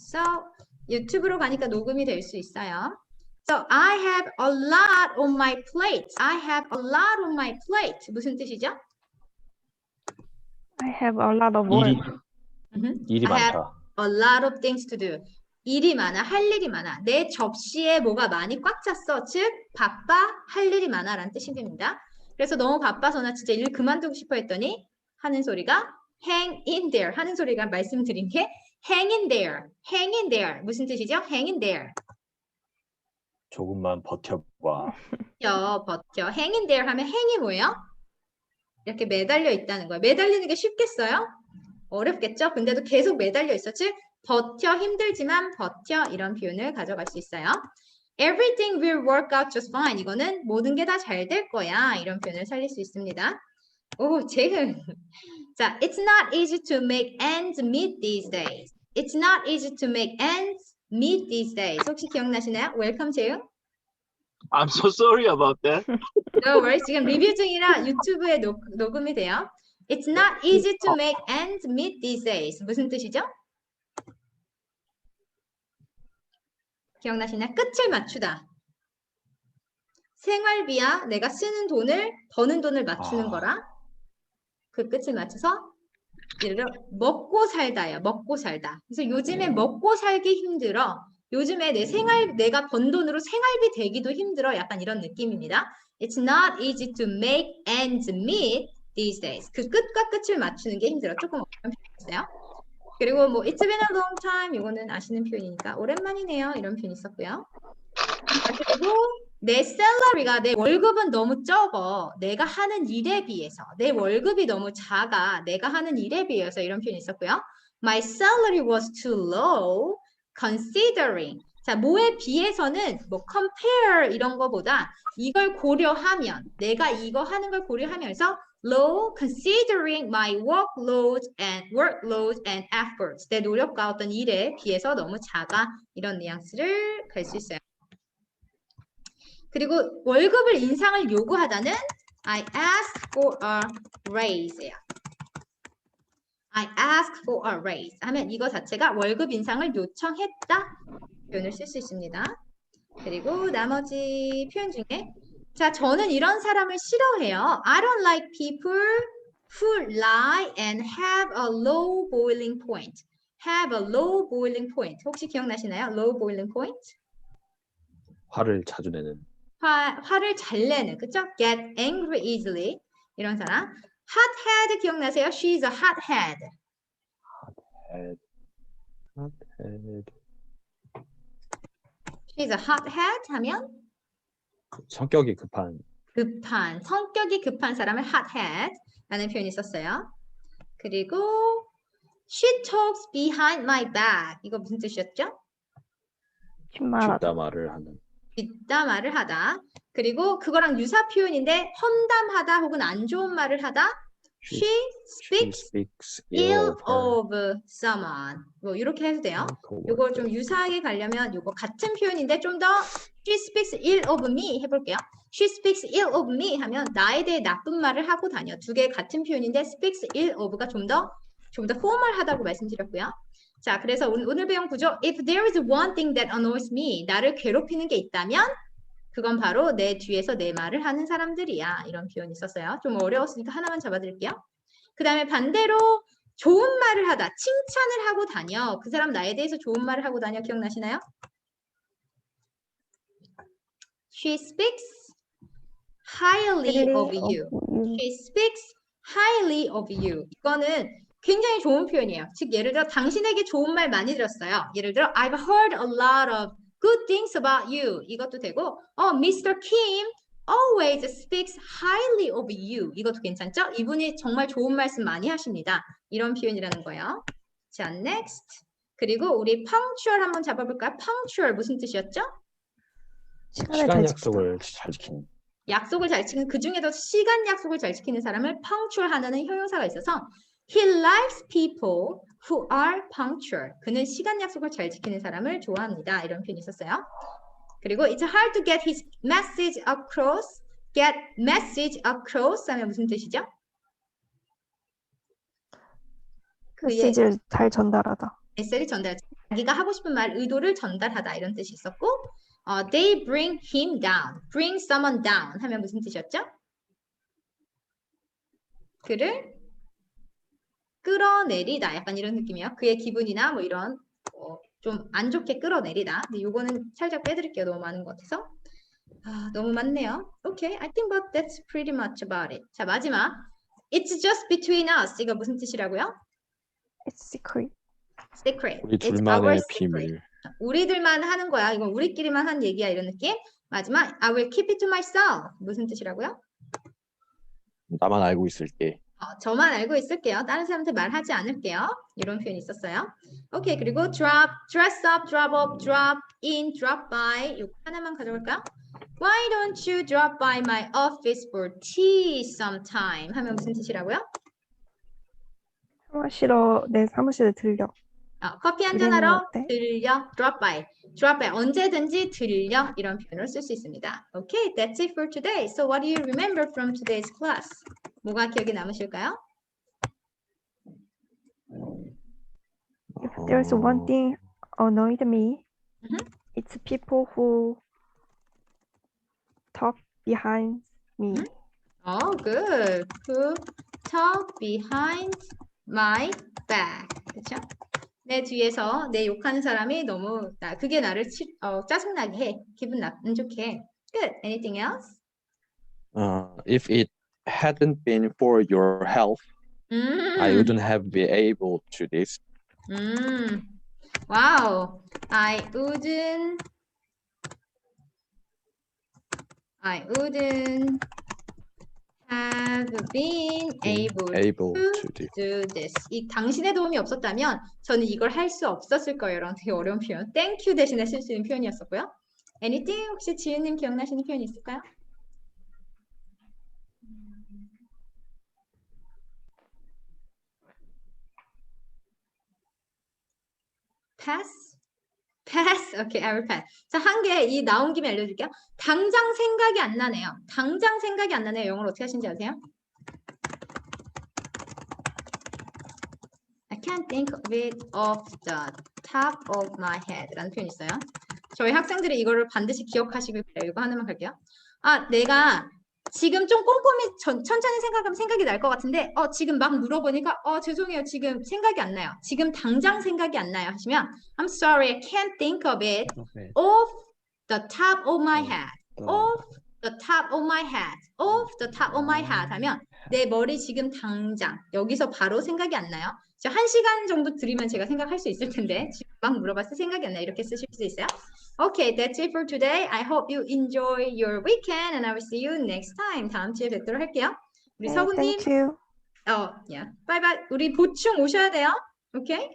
So 유튜브로 가니까 녹음이 될 수 있어요. So I have a lot on my plate. I have a lot on my plate. 무슨 뜻이죠? I have a lot of work. 일이 음흠. 일이 I have 많다. a lot of things to do. 일이 많아, 할 일이 많아. 내 접시에 뭐가 많이 꽉 찼어. 즉, 바빠, 할 일이 많아라는 뜻이 됩니다. 그래서 너무 바빠서 나 진짜 일 그만두고 싶어 했더니 하는 소리가 hang in there 하는 소리가 말씀드린 게 hang in there, hang in there 무슨 뜻이죠? hang in there. 조금만 버텨봐. 버텨, 버텨. hang in there 하면 hang이 뭐예요? 이렇게 매달려 있다는 거예요. 매달리는 게 쉽겠어요? 어렵겠죠? 근데도 계속 매달려 있어. 즉, 버텨 힘들지만 버텨 이런 표현을 가져갈 수 있어요. Everything will work out just fine. 이거는 모든 게 다 잘 될 거야. 이런 표현을 살릴 수 있습니다. 오, 재흥. 자, it's not easy to make ends meet these days. It's not easy to make ends meet these days. 혹시 기억나시나요? 웰컴 재흥. I'm so sorry about that. No worries. 지금 리뷰 중이라 유튜브에 녹, 녹음이 돼요. It's not easy to make ends meet these days. 무슨 뜻이죠? 기억나시나요? 끝을 맞추다. 생활비야 내가 쓰는 돈을 버는 돈을 맞추는 아. 거라 그 끝을 맞춰서 예를 들어 먹고 살다야 먹고 살다. 그래서 요즘에 먹고 살기 힘들어. 요즘에 내 생활 내가 번 돈으로 생활비 대기도 힘들어. 약간 이런 느낌입니다. It's not easy to make ends meet these days. 그 끝과 끝을 맞추는 게 힘들어. 조금 어려운 표현이었어요. 그리고 뭐 It's been a long time. 이거는 아시는 표현이니까 오랜만이네요. 이런 표현이 있었고요. 자, 그리고 내 셀러리가 내 월급은 너무 적어. 내가 하는 일에 비해서 내 월급이 너무 작아. 내가 하는 일에 비해서 이런 표현이 있었고요. My salary was too low considering. 자, 뭐에 비해서는 뭐 compare 이런 거보다 이걸 고려하면 내가 이거 하는 걸 고려하면서 low considering my workload and workload and efforts. 내 노력과 어떤 일에 비해서 너무 작아. 이런 뉘앙스를 갈 수 있어요. 그리고 월급을 인상을 요구하다는 I ask for a raise예요. I ask for a raise 하면 이거 자체가 월급 인상을 요청했다 표현을 쓸 수 있습니다. 그리고 나머지 표현 중에 자 저는 이런 사람을 싫어해요. I don't like people who lie and have a low boiling point. Have a low boiling point. 혹시 기억나시나요? Low boiling point? 화를 자주 내는 화, 화를 잘 내는, 그쵸? Get angry easily. 이런 사람. Hothead 기억나세요? She's a hothead. head. head. She's a hothead 하면 성격이 급한 급한, 성격이 급한 사람을 hothead 라는 표현이 있었어요. 그리고 She talks behind my back. 이거 무슨 뜻이었죠? 뒷말하다. 뒷담화를 하는 뒷담화를 하다. 그리고 그거랑 유사 표현인데 험담하다 혹은 안 좋은 말을 하다. She She speaks speaks ill of someone. 뭐 이렇게 해도 돼요. 요거 좀 유사하게 가려면 요거 같은 표현인데 좀 더 she speaks ill of me 해볼게요. she speaks ill of me 하면 나에 대해 나쁜 말을 하고 다녀. 두 개 같은 표현인데 speaks ill of가 좀 더 좀더 포멀하다고 말씀드렸고요. 자, 그래서 오늘, 배운 구조 if there is one thing that annoys me 나를 괴롭히는 게 있다면 그건 바로 내 뒤에서 내 말을 하는 사람들이야. 이런 표현이 있었어요. 좀 어려웠으니까 하나만 잡아드릴게요. 그 다음에 반대로 좋은 말을 하다, 칭찬을 하고 다녀. 그 사람 나에 대해서 좋은 말을 하고 다녀. 기억나시나요? She speaks highly of you. She speaks highly of you. 이거는 굉장히 좋은 표현이에요. 즉 예를 들어 당신에게 좋은 말 많이 들었어요. 예를 들어 I've heard a lot of good things about you. 이것도 되고 어, Mr. Kim always speaks highly of you. 이것도 괜찮죠? 이분이 정말 좋은 말씀 많이 하십니다. 이런 표현이라는 거예요. 자, next. 그리고 우리 punctual 한번 잡아볼까요? punctual 무슨 뜻이었죠? 시간을 시간 잘 약속을 잘 지키는 약속을 잘 지키는 그 중에도 시간 약속을 잘 지키는 사람을 punctual 하는 형용사가 있어서 he likes people who are punctual. 그는 시간 약속을 잘 지키는 사람을 좋아합니다. 이런 표현이 있었어요. 그리고 it's hard to get his message across. get message across 하면 무슨 뜻이죠? 메시지를 잘 전달하다. 메시지를 전달 자기가 하고 싶은 말, 의도를 전달하다 이런 뜻이 있었고, 어, they bring him down, bring someone down 하면 무슨 뜻이었죠? 그를 끌어내리다, 약간 이런 느낌이에요. 그의 기분이나 뭐 이런 어, 좀안 좋게 끌어내리다. 근데 요거는 살짝 빼드릴게요. 너무 많은 것 같아서. 아, 너무 많네요. Okay, I think but that's pretty much about it. 자, 마지막. It's just between us. 이거 무슨 뜻이라고요? It's secret. Secret. 우리 둘만의. 비밀. 우리들만 하는 거야. 이건 우리끼리만 한 얘기야. 이런 느낌. 마지막 I will keep it to myself. 무슨 뜻이라고요? 나만 알고 있을게. 어, 저만 알고 있을게요. 다른 사람한테 말하지 않을게요. 이런 표현이 있었어요. 오케이. 그리고 drop, dress up, drop up, drop in, drop by. 이거 하나만 가져올까요? Why don't you drop by my office for tea sometime? 하면 무슨 뜻이라고요? 사무실로 내 사무실에 들려. 어, 커피 한잔하러? 들려, drop by. drop by 언제든지 들려 이런 표현을 쓸 수 있습니다. Okay, that's it for today. So what do you remember from today's class? 뭐가 기억에 남으실까요? If there's one 어, thing annoyed me, Mhm. it's people who talk behind me. Oh, good. Who talk behind my back. 그렇죠? 내 뒤에서 내 욕하는 사람이 너무 나 그게 나를 치, 어, 짜증나게 해. 기분 나, 안 좋게 해. Good. Anything else? 어, if it hadn't been for your help, I 음. wouldn't have been able to this. 음. Wow. I wouldn't I wouldn't have been able able to to do this. 이 당신의 도움이 없었다면 저는 이걸 할 수 없었을 거예요. 이런 되게 어려운 표현. Thank you 대신에 쓸 수 있는 표현이었었고요. Anything 혹시 지은님 기억나시는 표현이 있을까요? pass? Pass? Okay, I will pass. 자, 한 개 이 나온 김에 알려줄게요. 당장 생각이 안 나네요. 당장 생각이 안 나네요. 영어로 어떻게 하시는지 아세요? I can't think of it off the top of my head 라는 표현이 있어요. 저희 학생들이 이거를 반드시 기억하시길 바래요. 이거 하나만 갈게요. 아, 내가 지금 좀 꼼꼼히 천, 천천히 생각하면 생각이 날 것 같은데 어, 지금 막 물어보니까 어, 죄송해요. 지금 생각이 안 나요. 지금 당장 생각이 안 나요. 하시면 I'm sorry, I can't think of it off the top of my head. off the top of my head. off the top of my head 하면 내 머리 지금 당장 여기서 바로 생각이 안 나요. 저한 시간 정도 들으면 제가 생각할 수 있을 텐데 지금 막 물어봤을 때 생각이 안 나요. 이렇게 쓰실 수 있어요. Okay, that's it for today. I hope you enjoy your weekend and I will see you next time. 다음 주에 뵙도록 할게요. 우리 네, 서구님, thank you. 어, yeah. 바이바이. 우리 보충 오셔야 돼요. 오케이?